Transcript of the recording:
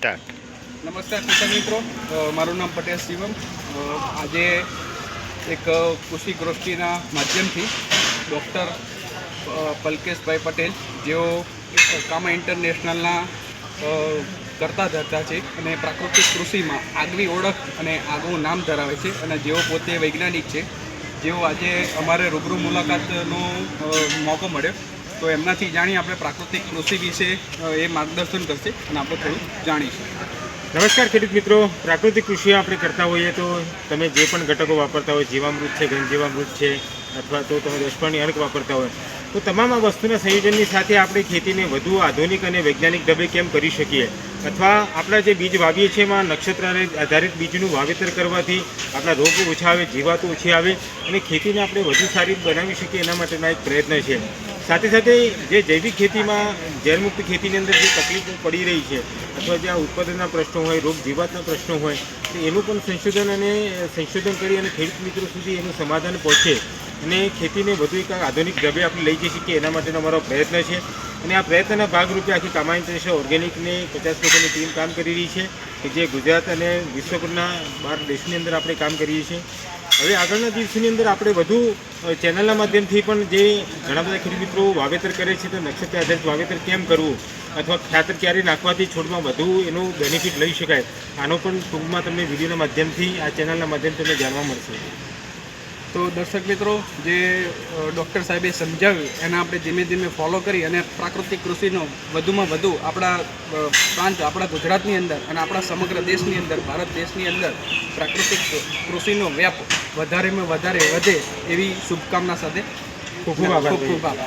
Start. નમસ્કાર કિસાન મિત્રો. મારું નામ પટેલ શિવમ. આજે એક કૃષિ ગોષ્ઠીના માધ્યમથી ડૉક્ટર પલકેશભાઈ પટેલ, જેઓ કામા ઇન્ટરનેશનલના કરતા ધરતા છે અને પ્રાકૃતિક કૃષિમાં આગવી ઓળખ અને આગવું નામ ધરાવે છે અને જેઓ પોતે વૈજ્ઞાનિક છે, જેઓ આજે અમારે રૂબરૂ મુલાકાતનો મોકો મળ્યો. તો એમનાથી જાણી આપણે પ્રાકૃતિક કૃષિ વિશે એ માર્ગદર્શન કરશે અને આપણે થોડું જાણીશું. નમસ્કાર ખેડૂત મિત્રો. પ્રાકૃતિક કૃષિ આપણે કરતા હોઈએ તો તમે જે પણ ઘટકો વાપરતા હોય, જીવામૃત છે ઘનજીવામૃત છે, અથવા તો તમે દશપાની અર્ક વાપરતા હોય, તો તમામ આ વસ્તુના સંયોજનની સાથે આપણે ખેતીને વધુ આધુનિક અને વૈજ્ઞાનિક ઢબે કેમ કરી શકીએ? અથવા આપણા જે બીજ વાવીએ છીએ એમાં નક્ષત્ર આધારિત બીજનું વાવેતર કરવાથી આપણા રોગ ઓછા આવે, જીવાતો ઓછી આવે અને ખેતીને આપણે વધુ સારી બનાવી શકીએ એના માટેના એક પ્રયત્ન છે. સાથે સાથે જે જૈવિક ખેતીમાં ઝેરમુક્ત ખેતીની અંદર જે તકલીફો પડી રહી છે, અથવા જે આ ઉત્પાદનના પ્રશ્નો હોય, રોગ જીવાતના પ્રશ્નો હોય, તો એનું પણ સંશોધન અને સંશોધન કરી અને ખેડૂત મિત્રો સુધી એનું સમાધાન પહોંચે. અને ખેતીને વધુ એક આધુનિક ઢબે આપણે લઈ જઈ શકીએ, એના માટેનો અમારો પ્રયત્ન છે. અને આ પ્રયત્નના ભાગરૂપે આખી કામા ઇન્ટરનેશનલ ઓર્ગેનિકની પચાસ લોકોની ટીમ કામ કરી રહી છે, કે જે ગુજરાત અને વિશ્વભરના બાર દેશની અંદર આપણે કામ કરીએ છીએ હવે આગળના દિવસની અંદર આપણે વધુ ચેનલના માધ્યમથી પણ જે ઘણા બધા ખેડૂત મિત્રો વાવેતર કરે છે, તો નક્ષત્ર આધારિત વાવેતર કેમ કરવું અથવા ખાતર ક્યારે નાખવાથી છોડમાં વધુ એનું બેનિફિટ લઈ શકાય, આનો પણ ટૂંકમાં તમને વિડીયોના માધ્યમથી, આ ચેનલના માધ્યમથી તમને જાણવા મળશે. તો દર્શક મિત્રો જે ડૉક્ટર સાહેબે સમજાવ્યું એને આપણે ધીમે ધીમે ફોલો કરી અને પ્રાકૃતિક કૃષિનો વધુમાં વધુ આપણા પ્રાંત આપણા ગુજરાતની અંદર અને આપણા સમગ્ર દેશની અંદર ભારત દેશની અંદર પ્રાકૃતિક કૃષિનો વ્યાપ વધારેમાં વધારે વધે એવી શુભકામના સાથે ખૂબ ખૂબ આભાર.